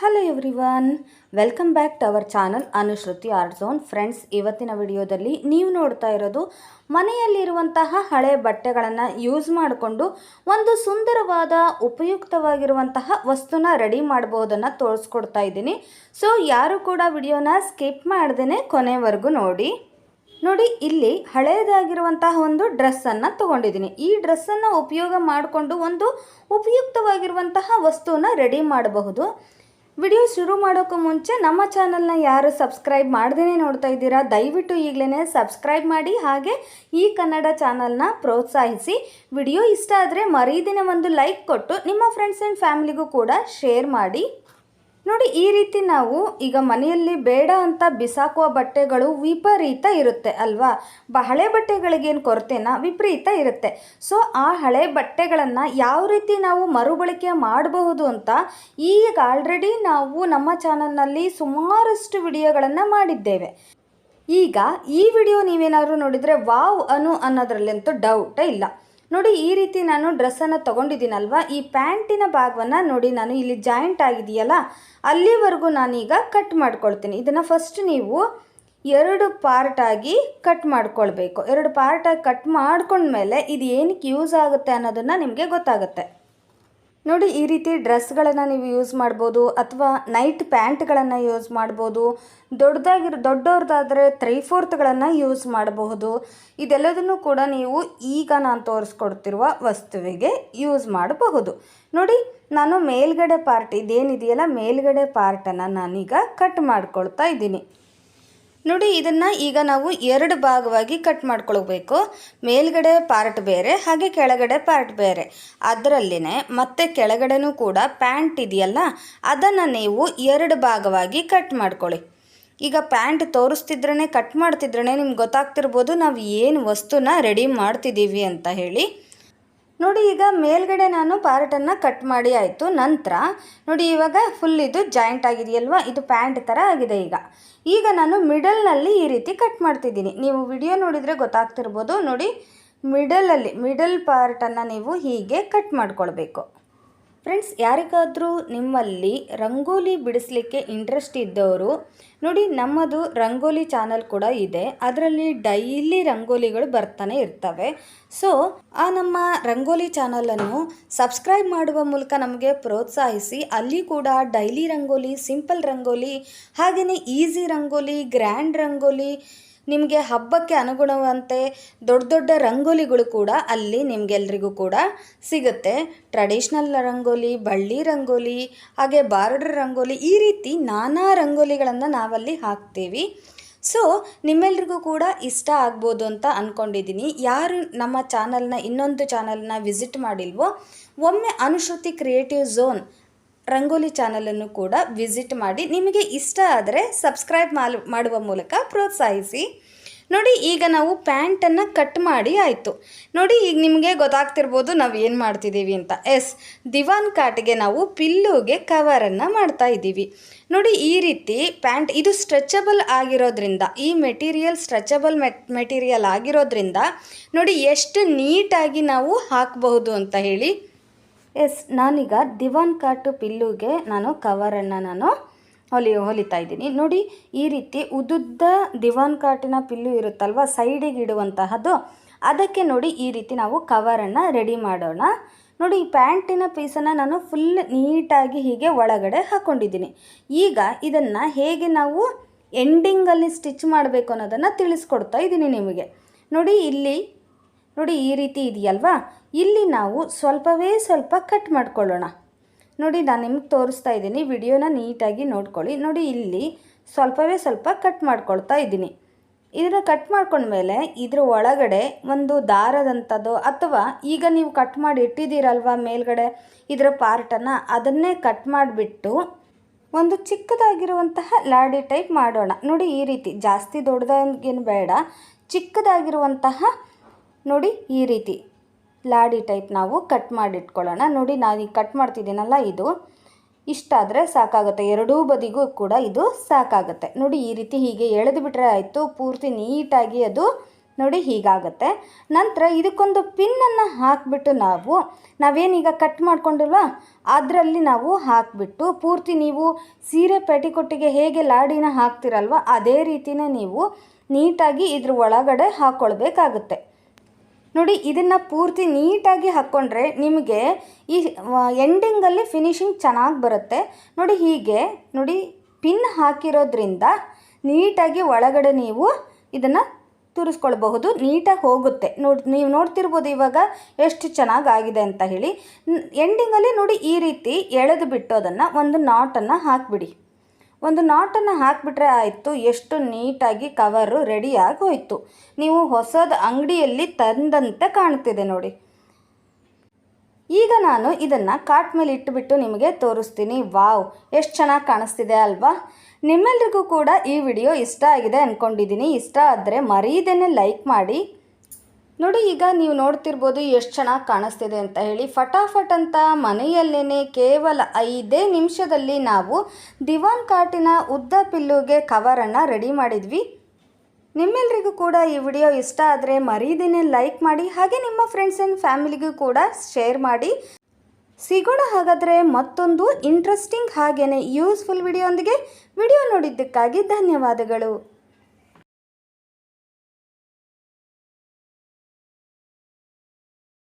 Hello everyone welcome back to our channel Anushruti art zone friends ಇವತ್ತಿನ ವಿಡಿಯೋದಲ್ಲಿ ನೀವು ನೋಡ್ತಾ ಇರೋದು ಮನೆಯಲ್ಲಿರುವಂತಹ ಹಳೆ ಬಟ್ಟೆಗಳನ್ನು ಯೂಸ್ ಮಾಡಿಕೊಂಡು ಒಂದು ಸುಂದರವಾದ, ಉಪಯುಕ್ತವಾಗಿರುವಂತಹ ವಸ್ತುನ ರೆಡಿ ಮಾಡ್ಬೋದನ್ನು ತೋರಿಸ್ಕೊಡ್ತಾ ಇದ್ದೀನಿ. ಸೊ ಯಾರು ಕೂಡ ವಿಡಿಯೋನ ಸ್ಕಿಪ್ ಮಾಡ್ದೇ ಕೊನೆವರೆಗೂ ನೋಡಿ. ನೋಡಿ, ಇಲ್ಲಿ ಹಳೆಯದಾಗಿರುವಂತಹ ಒಂದು ಡ್ರೆಸ್ಸನ್ನು ತೊಗೊಂಡಿದ್ದೀನಿ. ಈ ಡ್ರೆಸ್ಸನ್ನು ಉಪಯೋಗ ಮಾಡಿಕೊಂಡು ಒಂದು ಉಪಯುಕ್ತವಾಗಿರುವಂತಹ ವಸ್ತುವನ್ನ ರೆಡಿ ಮಾಡಬಹುದು. ವಿಡಿಯೋ ಶುರು ಮಾಡೋಕ್ಕೂ ಮುಂಚೆ ನಮ್ಮ ಚಾನಲ್ನ ಯಾರು ಸಬ್ಸ್ಕ್ರೈಬ್ ಮಾಡ್ದೇ ನೋಡ್ತಾ ಇದ್ದೀರಾ, ದಯವಿಟ್ಟು ಈಗಲೇ ಸಬ್ಸ್ಕ್ರೈಬ್ ಮಾಡಿ ಹಾಗೆ ಈ ಕನ್ನಡ ಚಾನಲ್ನ ಪ್ರೋತ್ಸಾಹಿಸಿ. ವಿಡಿಯೋ ಇಷ್ಟ ಆದರೆ ಮರೀದಿನ ಒಂದು ಲೈಕ್ ಕೊಟ್ಟು ನಿಮ್ಮ ಫ್ರೆಂಡ್ಸ್ ಆ್ಯಂಡ್ ಫ್ಯಾಮಿಲಿಗೂ ಕೂಡ ಶೇರ್ ಮಾಡಿ. ನೋಡಿ, ಈ ರೀತಿ ನಾವು ಈಗ ಮನೆಯಲ್ಲಿ ಬೇಡ ಅಂತ ಬಿಸಾಕುವ ಬಟ್ಟೆಗಳು ವಿಪರೀತ ಇರುತ್ತೆ ಅಲ್ವಾ? ಬ, ಹಳೆ ಬಟ್ಟೆಗಳಿಗೇನು ಕೊರತೆನ? ವಿಪರೀತ ಇರುತ್ತೆ. ಸೊ, ಆ ಹಳೆ ಬಟ್ಟೆಗಳನ್ನು ಯಾವ ರೀತಿ ನಾವು ಮರುಬಳಕೆ ಮಾಡಬಹುದು ಅಂತ ಈಗ ಆಲ್ರೆಡಿ ನಾವು ನಮ್ಮ ಚಾನಲ್ನಲ್ಲಿ ಸುಮಾರಷ್ಟು ವಿಡಿಯೋಗಳನ್ನು ಮಾಡಿದ್ದೇವೆ. ಈಗ ಈ ವಿಡಿಯೋ ನೀವೇನಾದರೂ ನೋಡಿದರೆ ವಾವ್ ಅನು ಅನ್ನೋದ್ರಲ್ಲಂತೂ ಡೌಟೇ ಇಲ್ಲ. ನೋಡಿ, ಈ ರೀತಿ ನಾನು ಡ್ರೆಸ್ಸನ್ನು ತೊಗೊಂಡಿದ್ದೀನಲ್ವ? ಈ ಪ್ಯಾಂಟಿನ ಭಾಗವನ್ನು ನೋಡಿ, ನಾನು ಇಲ್ಲಿ ಜಾಯಿಂಟ್ ಆಗಿದೆಯಲ್ಲ ಅಲ್ಲಿವರೆಗೂ ನಾನೀಗ ಕಟ್ ಮಾಡ್ಕೊಳ್ತೀನಿ. ಇದನ್ನು ಫಸ್ಟ್ ನೀವು ಎರಡು ಪಾರ್ಟಾಗಿ ಕಟ್ ಮಾಡ್ಕೊಳ್ಬೇಕು. ಎರಡು ಪಾರ್ಟಾಗಿ ಕಟ್ ಮಾಡ್ಕೊಂಡ್ಮೇಲೆ ಇದು ಏನಕ್ಕೆ ಯೂಸ್ ಆಗುತ್ತೆ ಅನ್ನೋದನ್ನು ನಿಮಗೆ ಗೊತ್ತಾಗುತ್ತೆ. ನೋಡಿ, ಈ ರೀತಿ ಡ್ರೆಸ್ಗಳನ್ನು ನೀವು ಯೂಸ್ ಮಾಡ್ಬೋದು ಅಥವಾ ನೈಟ್ ಪ್ಯಾಂಟ್ಗಳನ್ನು ಯೂಸ್ ಮಾಡ್ಬೋದು. ದೊಡ್ಡದಾಗಿರೋ ದೊಡ್ಡವ್ರದ್ದಾದರೆ ತ್ರೀ ಫೋರ್ತ್ಗಳನ್ನು ಯೂಸ್ ಮಾಡಬಹುದು. ಇದೆಲ್ಲದನ್ನು ಕೂಡ ನೀವು ಈಗ ನಾನು ತೋರಿಸ್ಕೊಡ್ತಿರುವ ವಸ್ತುವಿಗೆ ಯೂಸ್ ಮಾಡಬಹುದು. ನೋಡಿ, ನಾನು ಮೇಲ್ಗಡೆ ಪಾರ್ಟ್, ಇದೇನಿದೆಯಲ್ಲ, ಮೇಲ್ಗಡೆ ಪಾರ್ಟನ್ನು ನಾನೀಗ ಕಟ್ ಮಾಡ್ಕೊಳ್ತಾ ಇದ್ದೀನಿ. ನೋಡಿ, ಇದನ್ನು ಈಗ ನಾವು ಎರಡು ಭಾಗವಾಗಿ ಕಟ್ ಮಾಡ್ಕೊಳ್ಬೇಕು. ಮೇಲ್ಗಡೆ ಪಾರ್ಟ್ ಬೇರೆ, ಹಾಗೆ ಕೆಳಗಡೆ ಪಾರ್ಟ್ ಬೇರೆ. ಅದರಲ್ಲಿನೇ ಮತ್ತೆ ಕೆಳಗಡೆನೂ ಕೂಡ ಪ್ಯಾಂಟ್ ಇದೆಯಲ್ಲ, ಅದನ್ನು ನೀವು ಎರಡು ಭಾಗವಾಗಿ ಕಟ್ ಮಾಡ್ಕೊಳ್ಳಿ. ಈಗ ಪ್ಯಾಂಟ್ ತೋರಿಸ್ತಿದ್ರೇ ಕಟ್ ಮಾಡ್ತಿದ್ರೇ ನಿಮ್ಗೆ ಗೊತ್ತಾಗ್ತಿರ್ಬೋದು, ನಾವು ಏನು ವಸ್ತುನ ರೆಡಿ ಮಾಡ್ತಿದ್ದೀವಿ ಅಂತ ಹೇಳಿ. ನೋಡಿ ಈಗ ಮೇಲ್ಗಡೆ ನಾನು ಪಾರ್ಟನ್ನು ಕಟ್ ಮಾಡಿ ಆಯಿತು, ನಂತರ ನೋಡಿ ಇವಾಗ ಫುಲ್ ಇದು ಜಾಯಿಂಟ್ ಆಗಿದೆಯಲ್ವಾ? ಇದು ಪ್ಯಾಂಟ್ ಥರ ಆಗಿದೆ ಈಗ. ಈಗ ನಾನು ಮಿಡಲ್ನಲ್ಲಿ ಈ ರೀತಿ ಕಟ್ ಮಾಡ್ತಿದ್ದೀನಿ. ನೀವು ವಿಡಿಯೋ ನೋಡಿದರೆ ಗೊತ್ತಾಗ್ತಿರ್ಬೋದು. ನೋಡಿ ಮಿಡಲಲ್ಲಿ ಮಿಡಲ್ ಪಾರ್ಟನ್ನು ನೀವು ಹೀಗೆ ಕಟ್ ಮಾಡ್ಕೊಳ್ಬೇಕು. ಫ್ರೆಂಡ್ಸ್, ಯಾರಿಗಾದರೂ ನಿಮ್ಮಲ್ಲಿ ರಂಗೋಲಿ ಬಿಡಿಸಲಿಕ್ಕೆ ಇಂಟ್ರೆಸ್ಟ್ ಇದ್ದವರು, ನೋಡಿ ನಮ್ಮದು ರಂಗೋಲಿ ಚಾನಲ್ ಕೂಡ ಇದೆ. ಅದರಲ್ಲಿ ಡೈಲಿ ರಂಗೋಲಿಗಳು ಬರ್ತಾನೆ ಇರ್ತವೆ. ಸೊ ಆ ನಮ್ಮ ರಂಗೋಲಿ ಚಾನಲನ್ನು ಸಬ್ಸ್ಕ್ರೈಬ್ ಮಾಡುವ ಮೂಲಕ ನಮಗೆ ಪ್ರೋತ್ಸಾಹಿಸಿ, ಅಲ್ಲಿ ಕೂಡ ಡೈಲಿ ರಂಗೋಲಿ ಸಿಂಪಲ್ ರಂಗೋಲಿ ಹಾಗೆಯೇ ಈಸಿ ರಂಗೋಲಿ ಗ್ರ್ಯಾಂಡ್ ರಂಗೋಲಿ ನಿಮಗೆ ಹಬ್ಬಕ್ಕೆ ಅನುಗುಣವಂತೆ ದೊಡ್ಡ ದೊಡ್ಡ ರಂಗೋಲಿಗಳು ಕೂಡ ಅಲ್ಲಿ ನಿಮಗೆಲ್ರಿಗೂ ಕೂಡ ಸಿಗುತ್ತೆ. ಟ್ರೆಡಿಷ್ನಲ್ ರಂಗೋಲಿ, ಬಳ್ಳಿ ರಂಗೋಲಿ, ಹಾಗೆ ಬಾರ್ಡರ್ ರಂಗೋಲಿ ಈ ರೀತಿ ನಾನಾ ರಂಗೋಲಿಗಳನ್ನು ನಾವಲ್ಲಿ ಹಾಕ್ತೀವಿ. ಸೊ ನಿಮ್ಮೆಲ್ರಿಗೂ ಕೂಡ ಇಷ್ಟ ಆಗ್ಬೋದು ಅಂತ ಅಂದ್ಕೊಂಡಿದ್ದೀನಿ ಯಾರು ನಮ್ಮ ಚಾನಲ್ನ ಇನ್ನೊಂದು ಚಾನಲ್ನ ವಿಸಿಟ್ ಮಾಡಿಲ್ವೋ, ಒಮ್ಮೆ ಅನುಶ್ರುತಿ ಕ್ರಿಯೇಟಿವ್ ಝೋನ್ ರಂಗೋಲಿ ಚಾನಲನ್ನು ಕೂಡ ವಿಸಿಟ್ ಮಾಡಿ. ನಿಮಗೆ ಇಷ್ಟ ಆದರೆ ಸಬ್ಸ್ಕ್ರೈಬ್ ಮಾಡುವ ಮೂಲಕ ಪ್ರೋತ್ಸಾಹಿಸಿ. ನೋಡಿ, ಈಗ ನಾವು ಪ್ಯಾಂಟನ್ನು ಕಟ್ ಮಾಡಿ ಆಯಿತು. ನೋಡಿ, ಈಗ ನಿಮಗೆ ಗೊತ್ತಾಗ್ತಿರ್ಬೋದು ನಾವು ಏನು ಮಾಡ್ತಿದ್ದೀವಿ ಅಂತ. ಎಸ್, ದಿವಾನ್ ಕಾಟಿಗೆ ನಾವು ಪಿಲ್ಲುಗೆ ಕವರನ್ನು ಮಾಡ್ತಾ ಇದ್ದೀವಿ. ನೋಡಿ, ಈ ರೀತಿ ಪ್ಯಾಂಟ್ ಇದು ಸ್ಟ್ರೆಚಬಲ್ ಆಗಿರೋದ್ರಿಂದ, ಈ ಮೆಟೀರಿಯಲ್ ಸ್ಟ್ರೆಚಬಲ್ ಮೆಟ್, ಮೆಟೀರಿಯಲ್ ಆಗಿರೋದ್ರಿಂದ, ನೋಡಿ, ಎಷ್ಟು ನೀಟಾಗಿ ನಾವು ಹಾಕಬಹುದು ಅಂತ ಹೇಳಿ. ಎಸ್, ನಾನೀಗ ದಿವಾನ್ ಕಾಟು ಪಿಲ್ಲುಗೆ ನಾನು ಕವರನ್ನು ನಾನು ಹೊಲಿ, ಹೊಲಿತಾ ಇದ್ದೀನಿ. ನೋಡಿ, ಈ ರೀತಿ ಉದುದ್ದ ದಿವಾನ್ ಕಾಟಿನ ಪಿಲ್ಲು ಇರುತ್ತಲ್ವ, ಸೈಡಿಗೆ ಇಡುವಂತಹದ್ದು, ಅದಕ್ಕೆ ನೋಡಿ ಈ ರೀತಿ ನಾವು ಕವರನ್ನು ರೆಡಿ ಮಾಡೋಣ. ನೋಡಿ, ಈ ಪ್ಯಾಂಟಿನ ಪೀಸನ್ನು ನಾನು ಫುಲ್ ನೀಟಾಗಿ ಹೀಗೆ ಒಳಗಡೆ ಹಾಕ್ಕೊಂಡಿದ್ದೀನಿ ಈಗ ಇದನ್ನು ಹೇಗೆ ನಾವು ಎಂಡಿಂಗಲ್ಲಿ ಸ್ಟಿಚ್ ಮಾಡಬೇಕು ಅನ್ನೋದನ್ನು ತಿಳಿಸ್ಕೊಡ್ತಾ ಇದ್ದೀನಿ ನಿಮಗೆ. ನೋಡಿ, ಇಲ್ಲಿ ನೋಡಿ ಈ ರೀತಿ ಇದೆಯಲ್ವಾ? ಇಲ್ಲಿ ನಾವು ಸ್ವಲ್ಪವೇ ಸ್ವಲ್ಪ ಕಟ್ ಮಾಡ್ಕೊಳ್ಳೋಣ. ನೋಡಿ ನಾನು ನಿಮ್ಗೆ ತೋರಿಸ್ತಾ ಇದ್ದೀನಿ, ವಿಡಿಯೋನ ನೀಟಾಗಿ ನೋಡ್ಕೊಳ್ಳಿ. ನೋಡಿ ಇಲ್ಲಿ ಸ್ವಲ್ಪವೇ ಸ್ವಲ್ಪ ಕಟ್ ಮಾಡ್ಕೊಳ್ತಾ ಇದ್ದೀನಿ. ಇದನ್ನು ಕಟ್ ಮಾಡ್ಕೊಂಡ್ಮೇಲೆ ಇದ್ರ ಒಳಗಡೆ ಒಂದು ದಾರದಂಥದ್ದು ಅಥವಾ ಈಗ ನೀವು ಕಟ್ ಮಾಡಿ ಇಟ್ಟಿದ್ದೀರಲ್ವ ಮೇಲ್ಗಡೆ ಇದರ ಪಾರ್ಟನ್ನು, ಅದನ್ನೇ ಕಟ್ ಮಾಡಿಬಿಟ್ಟು ಒಂದು ಚಿಕ್ಕದಾಗಿರುವಂತಹ ಲಾಡಿ ಟೈಪ್ ಮಾಡೋಣ. ನೋಡಿ ಈ ರೀತಿ ಜಾಸ್ತಿ ದೊಡ್ಡದಾಗೇನು ಬೇಡ, ಚಿಕ್ಕದಾಗಿರುವಂತಹ ನೋಡಿ ಈ ರೀತಿ ಲಾಡಿ ಟೈಪ್ ನಾವು ಕಟ್ ಮಾಡಿಟ್ಕೊಳ್ಳೋಣ. ನೋಡಿ ನಾನು ಈಗ ಕಟ್ ಮಾಡ್ತಿದ್ದೀನಲ್ಲ ಇದು. ಇಷ್ಟಾದರೆ ಸಾಕಾಗುತ್ತೆ. ಎರಡೂ ಬದಿಗೂ ಕೂಡ ಇದು ಸಾಕಾಗುತ್ತೆ. ನೋಡಿ ಈ ರೀತಿ ಹೀಗೆ ಎಳೆದು ಬಿಟ್ಟರೆ ಆಯಿತು. ಪೂರ್ತಿ ನೀಟಾಗಿ ಅದು ನೋಡಿ ಹೀಗಾಗುತ್ತೆ. ನಂತರ ಇದಕ್ಕೊಂದು ಪಿನ್ನನ್ನು ಹಾಕಿಬಿಟ್ಟು ನಾವು, ನಾವೇನೀಗ ಕಟ್ ಮಾಡ್ಕೊಂಡಿಲ್ವ? ಅದರಲ್ಲಿ ನಾವು ಹಾಕಿಬಿಟ್ಟು ಪೂರ್ತಿ ನೀವು ಸೀರೆ ಪೆಟಿಕೊಟ್ಟಿಗೆ ಹೇಗೆ ಲಾಡಿನ ಹಾಕ್ತಿರಲ್ವ, ಅದೇ ರೀತಿನೇ ನೀವು ನೀಟಾಗಿ ಇದ್ರ ಒಳಗಡೆ ಹಾಕ್ಕೊಳ್ಬೇಕಾಗುತ್ತೆ ನೋಡಿ, ಇದನ್ನು ಪೂರ್ತಿ ನೀಟಾಗಿ ಹಾಕ್ಕೊಂಡ್ರೆ ನಿಮಗೆ ಈ ಎಂಡಿಂಗಲ್ಲಿ ಫಿನಿಶಿಂಗ್ ಚೆನ್ನಾಗಿ ಬರುತ್ತೆ. ನೋಡಿ, ಹೀಗೆ, ನೋಡಿ ಪಿನ್ ಹಾಕಿರೋದ್ರಿಂದ ನೀಟಾಗಿ ಒಳಗಡೆ ನೀವು ಇದನ್ನು ತುರಿಸ್ಕೊಳ್ಬಹುದು. ನೀಟಾಗಿ ಹೋಗುತ್ತೆ. ನೋಡಿ, ನೀವು ನೋಡ್ತಿರ್ಬೋದು ಇವಾಗ ಎಷ್ಟು ಚೆನ್ನಾಗಿ ಆಗಿದೆ ಅಂತ ಹೇಳಿ. ಎಂಡಿಂಗಲ್ಲಿ ನೋಡಿ ಈ ರೀತಿ ಎಳೆದು ಬಿಟ್ಟು ಅದನ್ನು ಒಂದು ನಾಟನ್ನು ಹಾಕಿಬಿಡಿ. ಒಂದು ನಾಟನ್ನು ಹಾಕಿಬಿಟ್ರೆ ಆಯಿತು, ಎಷ್ಟು ನೀಟಾಗಿ ಕವರು ರೆಡಿಯಾಗಿ ಹೋಯಿತು. ನೀವು ಹೊಸದ ಅಂಗಡಿಯಲ್ಲಿ ತಂದಂತೆ ಕಾಣ್ತಿದೆ ನೋಡಿ. ಈಗ ನಾನು ಇದನ್ನು ಕಾಟ್ ಮೇಲೆ ಇಟ್ಟುಬಿಟ್ಟು ನಿಮಗೆ ತೋರಿಸ್ತೀನಿ. ವಾವ್, ಎಷ್ಟು ಚೆನ್ನಾಗಿ ಕಾಣಿಸ್ತಿದೆ ಅಲ್ವಾ? ನಿಮ್ಮೆಲ್ರಿಗೂ ಕೂಡ ಈ ವಿಡಿಯೋ ಇಷ್ಟ ಆಗಿದೆ ಅಂದ್ಕೊಂಡಿದ್ದೀನಿ ಇಷ್ಟ ಆದರೆ ಮರೀದೇನೆ ಲೈಕ್ ಮಾಡಿ. ನೋಡಿ, ಈಗ ನೀವು ನೋಡ್ತಿರ್ಬೋದು ಎಷ್ಟು ಚೆನ್ನಾಗಿ ಕಾಣಿಸ್ತಿದೆ ಅಂತ ಹೇಳಿ. ಫಟಾಫಟ್ ಅಂತ ಮನೆಯಲ್ಲೇ ಕೇವಲ ಐದೇ ನಿಮಿಷದಲ್ಲಿ ನಾವು ದಿವಾನ್ ಕಾಟಿನ ಉದ್ದ ಪಿಲ್ಲುಗೆ ಕವರನ್ನು ರೆಡಿ ಮಾಡಿದ್ವಿ. ನಿಮ್ಮೆಲ್ರಿಗೂ ಕೂಡ ಈ ವಿಡಿಯೋ ಇಷ್ಟ ಆದರೆ ಮರೀದಿನೇ ಲೈಕ್ ಮಾಡಿ, ಹಾಗೆ ನಿಮ್ಮ ಫ್ರೆಂಡ್ಸ್ ಆ್ಯಂಡ್ ಫ್ಯಾಮಿಲಿಗೂ ಕೂಡ ಶೇರ್ ಮಾಡಿ. ಸಿಗೋಣ ಹಾಗಾದರೆ ಮತ್ತೊಂದು ಇಂಟ್ರೆಸ್ಟಿಂಗ್ ಹಾಗೆಯೇ ಯೂಸ್ಫುಲ್ ವಿಡಿಯೋ ಒಂದಿಗೆ ವಿಡಿಯೋ ನೋಡಿದ್ದಕ್ಕಾಗಿ ಧನ್ಯವಾದಗಳು.